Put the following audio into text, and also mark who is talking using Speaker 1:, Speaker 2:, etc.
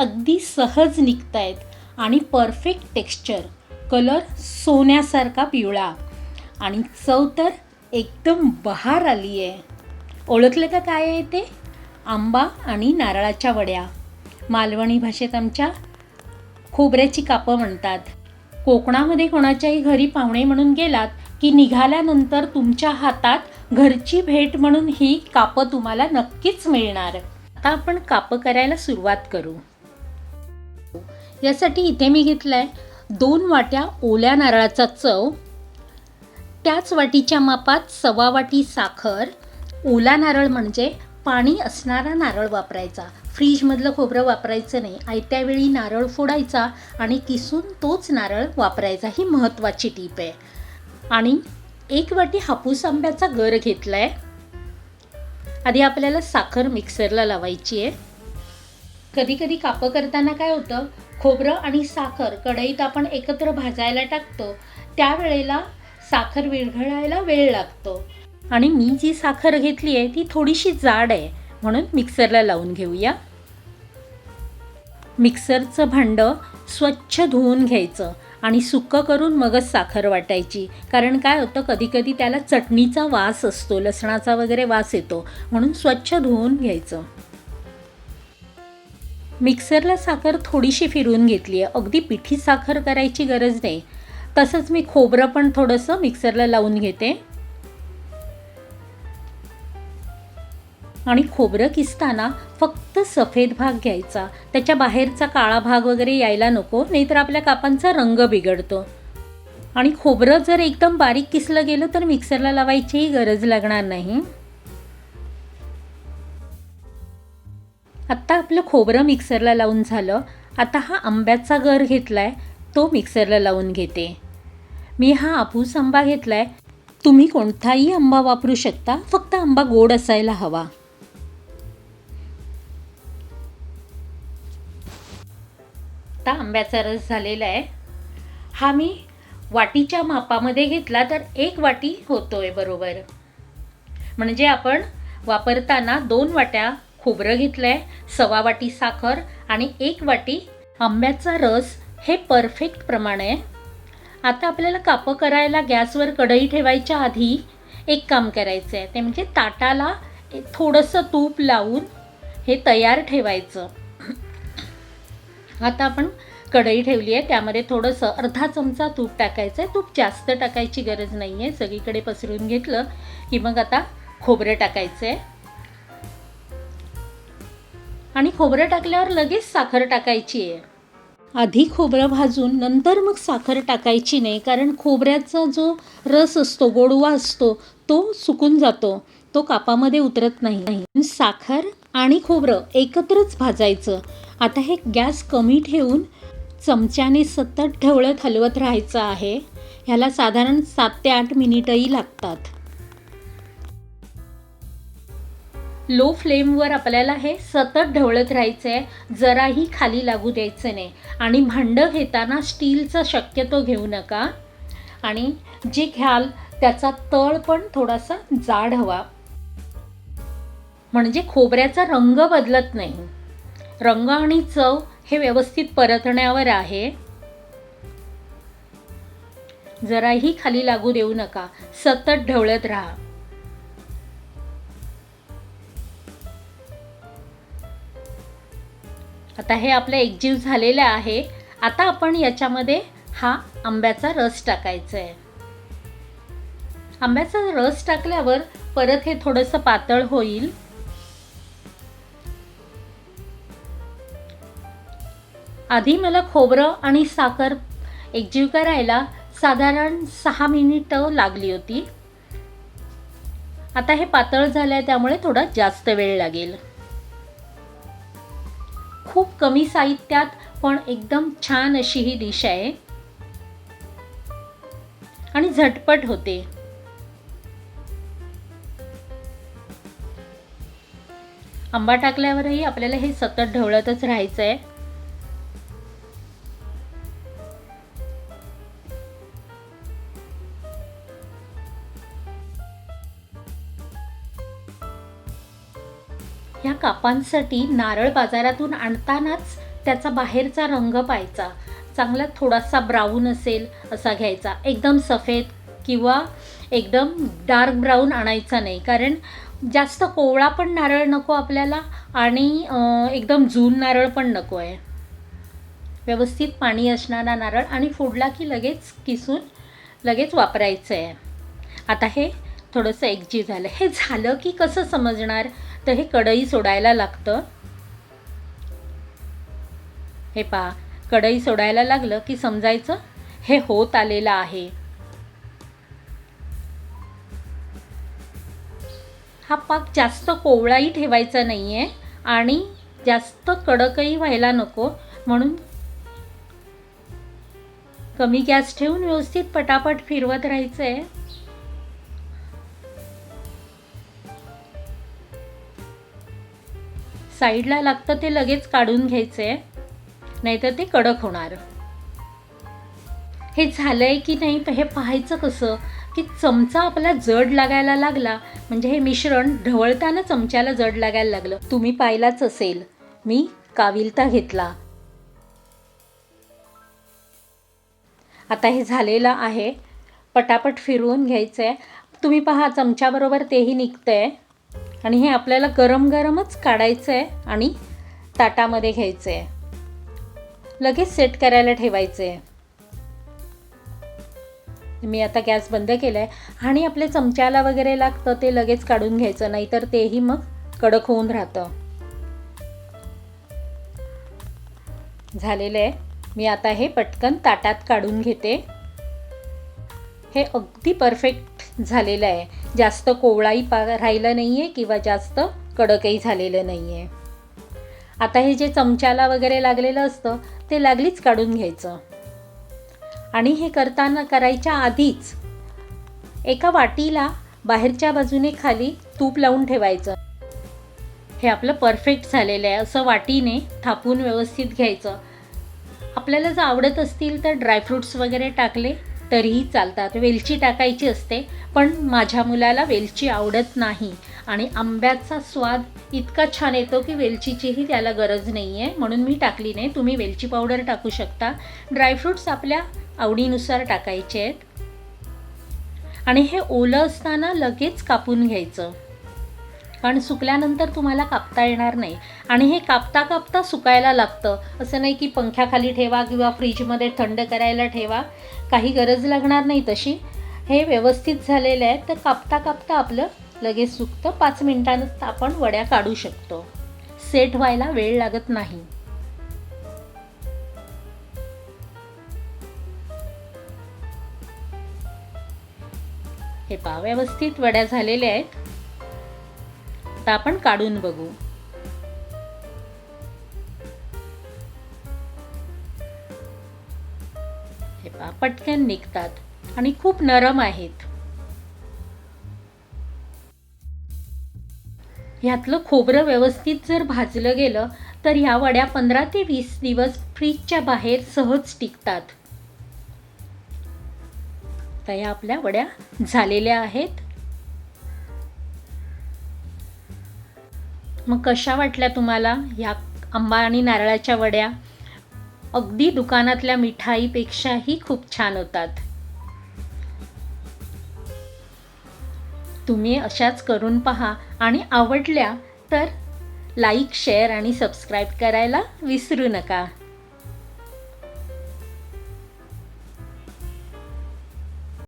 Speaker 1: अगदी सहज निघत आहेत आणि परफेक्ट टेक्स्चर कलर सोन्यासारखा पिवळा. आणि चव तर एकदम बहार आली आहे ओळखलं का काय आहे ते? आंबा आणि नारळाच्या वड्या. मालवणी भाषेत आमच्या खोबऱ्याची कापं म्हणतात. कोकणामध्ये कोणाच्याही घरी पाहुणे म्हणून गेलात की निघाल्यानंतर तुमच्या हातात घरची भेट म्हणून ही कापं तुम्हाला नक्कीच मिळणार. आता आपण कापं करायला सुरुवात करू. यासाठी इथे मी घेतलाय दोन वाट्या ओल्या नारळाचा चव त्याच वाटीच्या मापात सव्वा वाटी साखर. ओला नारळ म्हणजे पाणी असणारा नारळ वापरायचा. फ्रीजमधलं खोबरं वापरायचं नाही. आयत्या वेळी नारळ फोडायचा आणि किसून तोच नारळ वापरायचा ही महत्त्वाची टीप आहे. आणि एक वाटी हापूस आंब्याचा गर घेतला आहे आधी आपल्याला साखर मिक्सरला लावायची आहे. कधी कधी कापं करताना काय होतं? खोबरं आणि साखर कढईत आपण एकत्र भाजायला टाकतो. त्यावेळेला साखर विरघळायला वेळ लागतो. आणि मी जी साखर घेतली आहे ती थोडीशी जाड आहे. म्हणून मिक्सरला लावून घेऊया. मिक्सरचं भांडं स्वच्छ धुवून घ्यायचं आणि सुक्कं करून मगच साखर वाटायची. कारण काय होतं कधीकधी त्याला चटणीचा वास असतो लसणाचा वगैरे वास येतो. म्हणून स्वच्छ धुवून घ्यायचं. मिक्सरला साखर थोडीशी फिरवून घेतली आहे. अगदी पिठी साखर करायची गरज नाही. तसंच मी खोबरं पण थोडंसं मिक्सरला लावून घेते. आणि खोबरं किसताना फक्त सफेद भाग घ्यायचा. त्याच्या बाहेरचा काळा भाग वगैरे यायला नको नाहीतर आपल्या कापांचा रंग बिघडतो. आणि खोबरं जर एकदम बारीक किसलं गेलं तर मिक्सरला लावायचीही गरज लागणार नाही. आत्ता आपलं खोबरं मिक्सरला लावून झालं. आता हा आंब्याचा गर घेतला आहे तो मिक्सरला लावून घेते. मी हा आपूस आंबा घेतला आहे तुम्ही कोणताही आंबा वापरू शकता फक्त आंबा गोड असायला हवा. आता आंब्याचा रस झालेला आहे. हा मी वाटीच्या मापामध्ये घेतला तर एक वाटी होतोय बरोबर. म्हणजे आपण वापरताना दोन वाट्या खोबरं घेतलं आहे सव्वा वाटी साखर आणि एक वाटी आंब्याचा रस. हे परफेक्ट प्रमाण. आहे आता आपल्याला कापं करायला गॅसवर कढई ठेवायच्या आधी एक काम करायचं आहे ते म्हणजे ताटाला थोडंसं तूप लावून हे तयार ठेवायचं. आता आपण कढई ठेवली आहे. त्यामध्ये थोडंसं अर्धा चमचा तूप टाकायचं आहे तूप जास्त टाकायची गरज नाही आहे सगळीकडे पसरून घेतलं की मग आता खोबरं टाकायचं आहे आणि खोबरं टाकल्यावर लगेच साखर टाकायची आहे. आधी खोबरं भाजून नंतर मग साखर टाकायची नाही कारण खोबऱ्याचा जो रस असतो गोडवा असतो तो सुकून जातो. तो कापामध्ये उतरत नाही. साखर आणि खोबरं एकत्रच भाजायचं. आता हे गॅस कमी ठेवून चमच्याने सतत ढवळत हलवत राहायचं आहे. ह्याला साधारण सात ते आठ मिनिटही लागतात. लो फ्लेमवर आपल्याला हे सतत ढवळत राहायचं आहे जराही खाली लागू द्यायचं नाही. आणि भांडं घेताना स्टीलचं शक्यतो घेऊ नका. आणि जे घ्याल त्याचा तळ पण थोडासा जाड हवा. म्हणजे खोबऱ्याचा रंग बदलत नाही. रंग आणि चव हे व्यवस्थित परतण्यावर आहे. जराही खाली लागू देऊ नका. सतत ढवळत राहा. आता हे आपलं एकजीव झालेलं आहे. आता आपण याच्यामध्ये हा आंब्याचा रस टाकायचा आहे आंब्याचा रस टाकल्यावर परत हे थोडंसं पातळ होईल. आधी मला खोबरं आणि साखर एकजीव करायला साधारण सहा मिनिटं लागली होती. आता हे पातळ झालं आहे त्यामुळे थोडा जास्त वेळ लागेल. खूप कमी साहित्यात पण एकदम छान अशी ही डिश आहे. आणि झटपट होते. आंबा टाकल्यावरही आपल्याला हे सतत ढवळतच राहायचं आहे ह्या कापांसाठी नारळ बाजारातून आणतानाच त्याचा बाहेरचा रंग पाहायचा. चांगला थोडासा ब्राऊन असेल असा घ्यायचा. एकदम सफेद किंवा एकदम डार्क ब्राऊन आणायचा नाही. कारण जास्त कोवळा पण नारळ नको आपल्याला आणि एकदम जून नारळ पण नको आहे. व्यवस्थित पाणी असणारा नारळ आणि फोडला की लगेच किसून लगेच वापरायचं आहे आता हे थोडंसं एकजी झालं. हे झालं की कसं समजणार? तर हे कढई सोडायला लागतं. हे पहा कढई सोडायला लागलं की समजायचं? हे होत आलेलं आहे. हा पाक जास्त कोवळाही ठेवायचा नाही आहे आणि जास्त कडकही व्हायला नको. म्हणून कमी गॅस ठेवून व्यवस्थित पटापट फिरवत राहायचं आहे साईडला लागतं ते लगेच काढून घ्यायचं आहे नाहीतर ते कडक होणार. हे झालं आहे की नाही हे पाहायचं कसं? की चमचा आपला जड लागायला लागला. म्हणजे हे मिश्रण ढवळताना चमच्याला जड लागायला लागलं. तुम्ही पाहिलाच असेल. मी काविलता घेतला. आता हे झालेलं आहे. पटापट फिरवून घ्यायचं आहे तुम्ही पहा चमच्याबरोबर तेही निघतं आहे आणि हे आपल्याला गरम गरमच काढायचं आहे आणि ताटामध्ये घ्यायचं आहे लगेच सेट करायला ठेवायचं आहे मी आता गॅस बंद केला आहे आणि आपल्या चमच्याला वगैरे लागतं ते लगेच काढून घ्यायचं नाहीतर तेही मग कडक होऊन राहतं. झालेलं आहे. मी आता हे पटकन ताटात काढून घेते. हे अगदी परफेक्ट झालेलं आहे. जास्त कोवळाही पा राहिलं नाही आहे किंवा जास्त कडकही झालेलं नाही आहे आता हे जे चमच्याला वगैरे लागलेलं असतं ते लागलीच काढून घ्यायचं. आणि हे करताना करायच्या आधीच एका वाटीला बाहेरच्या बाजूने खाली तूप लावून ठेवायचं. हे आपलं परफेक्ट झालेलं आहे. असं वाटीने थापून व्यवस्थित घ्यायचं. आपल्याला जर आवडत असतील तर ड्रायफ्रूट्स वगैरे टाकले तरीही चालतात. वेलची टाकायची असते पण माझ्या मुलाला वेलची आवडत नाही. आणि आंब्याचा स्वाद इतका छान येतो की वेलचीचीही त्याला गरज नाही आहे म्हणून मी टाकली नाही. तुम्ही वेलची पावडर टाकू शकता. ड्रायफ्रूट्स आपल्या आवडीनुसार टाकायचे आहेत. आणि हे ओलं असताना लगेच कापून घ्यायचं. कारण सुकल्यानंतर तुम्हाला कापता येणार नाही. आणि हे कापता कापता सुकायला लागतं. असं नाही की पंख्याखाली ठेवा किंवा फ्रीजमध्ये थंड करायला ठेवा. काही गरज लागणार नाही तशी. हे व्यवस्थित झालेलं आहे. तर कापता कापता आपलं लगेच सुकतं. पाच मिनिटांत आपण वड्या काढू शकतो. सेट व्हायला वेळ लागत नाही. हे पहा व्यवस्थित वड्या झालेल्या आहेत. आता आपण काढून बघू. हे पहा पटकन निघतात आणि खूप नरम आहेत. ह्यातलं खोबरं व्यवस्थित जर भाजलं गेलं तर ह्या वड्या पंधरा ते वीस दिवस फ्रीजच्या बाहेर सहज टिकतात. तर ह्या आपल्या वड्या झालेल्या आहेत. मग कशा वाटल्या तुम्हाला ह्या आंबा आणि नारळाच्या वड्या? अगदी दुकानातल्या मिठाईपेक्षाही खूप छान होतात. तुम्ही अशाच करून पहा आणि आवडल्या तर लाईक शेअर आणि सबस्क्राईब करायला विसरू नका.